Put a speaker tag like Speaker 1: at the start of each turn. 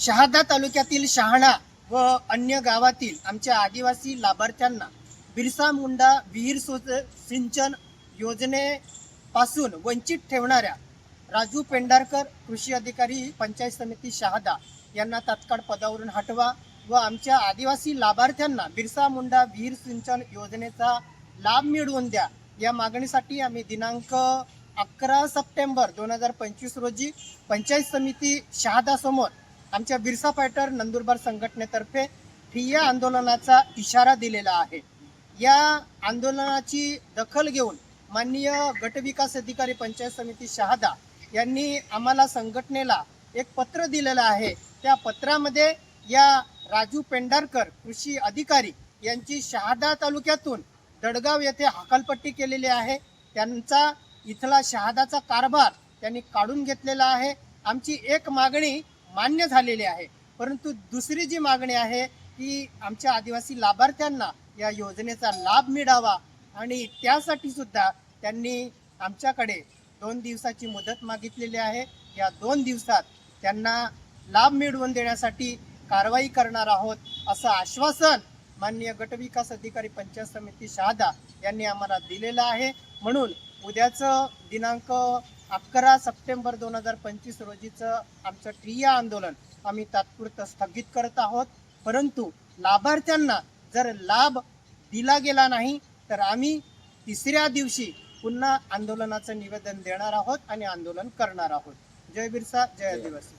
Speaker 1: शहादा तालुक्यातील शहाणा व अन्य गावातील आमच्या आदिवासी लाभार्थ्यांना बिरसा मुंडा विहीर सोच सिंचन योजनेपासून वंचित ठेवणाऱ्या राजू पेंढारकर कृषी अधिकारी पंचायत समिती शहादा यांना तात्काळ पदावरून हटवा व आमच्या आदिवासी लाभार्थ्यांना बिरसा मुंडा विहीर सिंचन योजनेचा लाभ मिळवून द्या. या मागणीसाठी आम्ही दिनांक अकरा सप्टेंबर दोन हजार पंचवीस रोजी पंचायत समिती शहादासमोर आमच्या बिरसा फायटर नंदुरबार संघटनेतर्फे ठिय्या आंदोलनाचा इशारा दिलेला आहे. या आंदोलनाची दखल घेऊन माननीय गटविकास अधिकारी पंचायत समिती शहादा यांनी आम्हाला संघटनेला एक पत्र दिलेलं आहे. त्या पत्रामध्ये या राजू पेंढारकर कृषी अधिकारी यांची शहादा तालुक्यातून दडगाव येथे हकालपट्टी केलेली आहे. त्यांचा इथला शहादाचा कारभार त्यांनी काढून घेतलेला आहे. आमची एक मागणी मान्य झालेली आहे. परंतु दुसरी जी मागणी आहे की आमच्या आदिवासी लाभार्थ्यांना या योजनेचा लाभ मिळावा आणि त्यासाठी सुद्धा त्यांनी आमच्याकडे दोन दिवसाची मुदत मागितलेली आहे. या दोन दिवसात त्यांना लाभ मिळवून देण्यासाठी कारवाई करणार आहोत असं आश्वासन माननीय गटविकास अधिकारी पंचायत समिती शहादा यांनी आम्हाला दिलेलं आहे. म्हणून उद्याचं दिनांक अकरा सप्टेंबर दोन हजार पंचवीस रोजीचं आमचं ठिय्या आंदोलन आम्ही तात्पुरतं स्थगित करत आहोत. परंतु लाभार्थ्यांना जर लाभ दिला गेला नाही तर आम्ही तिसऱ्या दिवशी पुन्हा आंदोलनाचं निवेदन देणार आहोत आणि आंदोलन करणार आहोत. जय बिरसा जय आदिवासी.